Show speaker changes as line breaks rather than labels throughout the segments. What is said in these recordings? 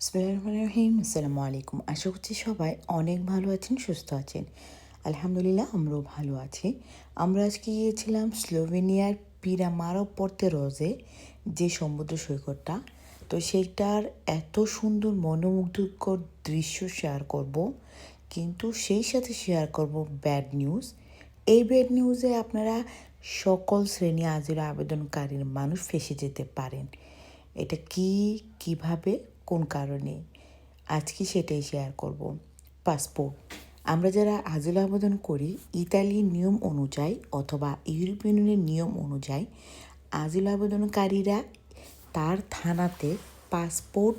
আসসালামু আলাইকুম আশা করছি সবাই অনেক ভালো আছেন, সুস্থ আছেন। আলহামদুলিল্লাহ, আমরাও ভালো আছি। আমরা আজকে গিয়েছিলাম স্লোভেনিয়ার পিরামারো পড়তে রোজে যে সমুদ্র সৈকতটা। তো সেইটার এত সুন্দর মনোমুগ্ধকর দৃশ্য শেয়ার করব। কিন্তু সেই সাথে শেয়ার করব ব্যাড নিউজ এই ব্যাড নিউজে আপনারা সকল শ্রেণি আজিরা আবেদনকারীর মানুষ ফেসে যেতে পারেন। এটা কি, কীভাবে কোন কারণে? আজকে সেটাই শেয়ার করব? পাসপোর্ট আমরা যারা আজিল আবেদন করি, ইতালির নিয়ম অনুযায়ী অথবা ইউরোপিয়ান ইউনিয়নের নিয়ম অনুযায়ী আজিল আবেদনকারীরা তার থানাতে পাসপোর্ট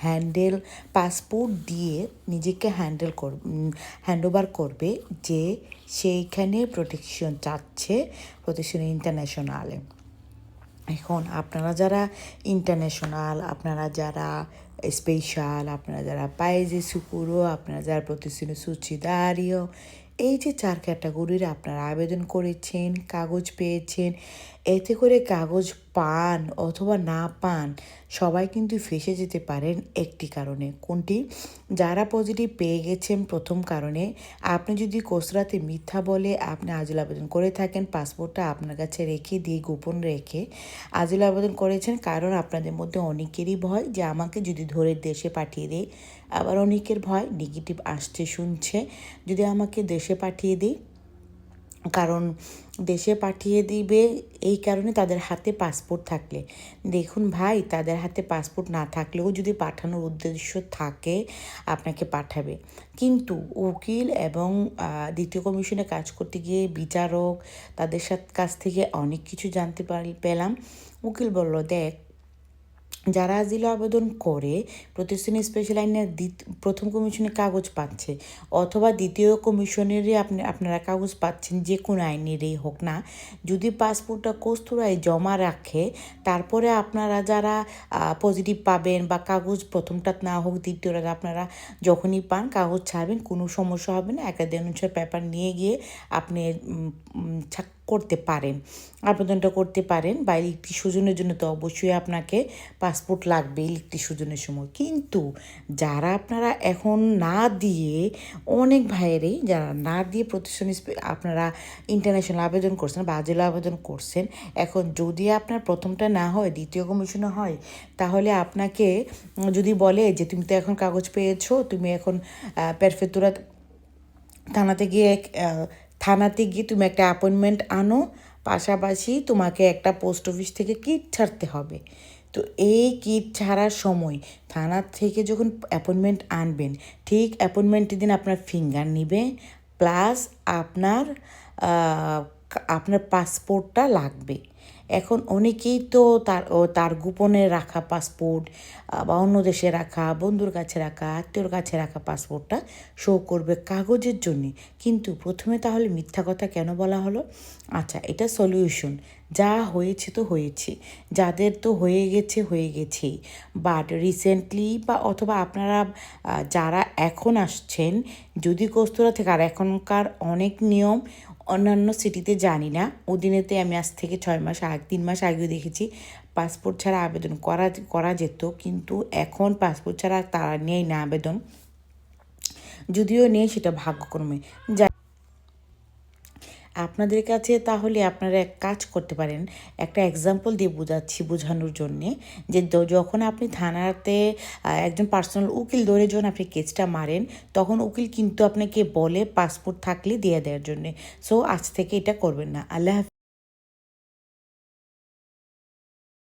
হ্যান্ডেল পাসপোর্ট দিয়ে নিজেকে হ্যান্ডেল কর হ্যান্ডওভার করবে যে সেইখানে প্রোটেকশন চাচ্ছে প্রোটেকশন ইন্টারন্যাশনালে এখন আপনারা যারা ইন্টারন্যাশনাল আপনারা যারা স্পেশাল আপনারা যারা পাইজে সুকুরও আপনারা যারা প্রতিশ্রুতি সুচিদারিও এই যে চার ক্যাটাগরির আপনারা আবেদন করেছেন, কাগজ পেয়েছেন এতে করে কাগজ পান অথবা না পান, সবাই কিন্তু ফেসে যেতে পারেন একটি কারণে। কোনটি? যারা পজিটিভ পেয়ে গেছেন প্রথম কারণে, আপনি যদি কোসরাতে মিথ্যা বলে আপনি আজল আবেদন করে থাকেন, পাসপোর্টটা আপনার কাছে রেখে দিয়ে গোপন রেখে আজল আবেদন করেছেন, কারণ আপনাদের মধ্যে অনেকেরই ভয় যে আমাকে যদি ধরে দেশে পাঠিয়ে দেয়, আবার অনেকের ভয় নেগেটিভ আসছে, শুনছে, যদি আমাকে দেশে পাঠিয়ে দিই কারণ দেশে পাঠিয়ে দিবে এই কারণে তাদের হাতে পাসপোর্ট থাকলে। দেখুন ভাই, তাদের হাতে পাসপোর্ট না থাকলেও যদি পাঠানোর উদ্দেশ্য থাকে, আপনাকে পাঠাবে। কিন্তু উকিল এবং দ্বিতীয় কমিশনে কাজ করতে গিয়ে বিচারক তাদের সাথে, কাছ থেকে অনেক কিছু জানতে পারি, পেলাম। উকিল বলল, দেখ যারা আজিল আবেদন করে প্রতিষ্ঠানে স্পেশাল আইনের প্রথম কমিশনের কাগজ পাচ্ছে, অথবা দ্বিতীয় কমিশনেরই আপনি, আপনারা কাগজ পাচ্ছেন, যে কোনো আইনেরই হোক না, যদি পাসপোর্টটা কস্তুরায় জমা রাখে, তারপরে আপনারা যারা পজিটিভ পাবেন বা কাগজ প্রথমটা না হোক, দ্বিতীয়টা আপনারা যখনই পান, কাগজ ছাড়বেন, কোনো সমস্যা হবে না একাডেমি অনুসার পেপার নিয়ে গিয়ে আপনি করতে পারেন, আবেদনটা করতে পারেন, বা একটি সুজনের জন্য তো অবশ্যই আপনাকে পাসপোর্ট লাগবে ইলেকট্রিক সুজনের সময়। কিন্তু যারা আপনারা এখন না দিয়ে, অনেক ভাইয়েরই যারা না দিয়ে প্রতিষ্ঠান আপনারা ইন্টারন্যাশনাল আবেদন করছেন বা আজিলা আবেদন করছেন, এখন যদি আপনার প্রথমটা না হয়, দ্বিতীয় কমিশনে হয়, তাহলে আপনাকে যদি বলে যে তুমি তো এখন কাগজ পেয়েছ, তুমি এখন পেরফেতুরা থানাতে গিয়ে এক থানাতে গিয়ে তুমি একটা অ্যাপয়েন্টমেন্ট আনো, পাশাপাশি তোমাকে একটা পোস্ট অফিস থেকে কিট ছাড়তে হবে। তো এই কিট ছাড়ার সময় থানার থেকে যখন অ্যাপয়েন্টমেন্ট আনবেন, ঠিক অ্যাপয়েন্টমেন্টের দিন আপনার ফিঙ্গার নিবে প্লাস আপনার আপনার পাসপোর্টটা লাগবে। এখন অনেকেই তো তার তার গোপনে রাখা পাসপোর্ট বা অন্য দেশে রাখা, বন্ধুর কাছে রাখা, আত্মীয়র কাছে রাখা পাসপোর্টটা শো করবে কাগজের জন্যে। কিন্তু প্রথমে তাহলে মিথ্যা কথা কেন বলা হলো? আচ্ছা এটা সলিউশন যা হয়েছে তো হয়েছে, যাদের তো হয়ে গেছে, হয়ে গেছেই বাট রিসেন্টলি বা অথবা আপনারা যারা এখন আসছেন, যদি কস্তুরা থেকে, আর এখনকার অনেক নিয়ম অন্যান্য সিটিতে জানি না। ওদিনেতে আমি আজ থেকে ছয় মাস আগে, তিন মাস আগেও দেখেছি পাসপোর্ট ছাড়া আবেদন করা করা যেত। কিন্তু এখন পাসপোর্ট ছাড়া তারা নেই না আবেদন। যদিও নেই সেটা ভাগ্যক্রমে। আপনাদের কাছে তাহলে আপনারা এক কাজ করতে পারেন। একটা এক্সাম্পল দিয়ে বোঝাচ্ছি বোঝানোর জন্যে যে যখন আপনি থানাতে একজন পার্সোনাল উকিল ধরে যখন আপনি কেসটা মারেন, তখন উকিল কিন্তু আপনাকে বলে পাসপোর্ট থাকলে দিয়ে দেওয়ার জন্যে। সো আজ থেকে এটা করবেন না। আল্লাহ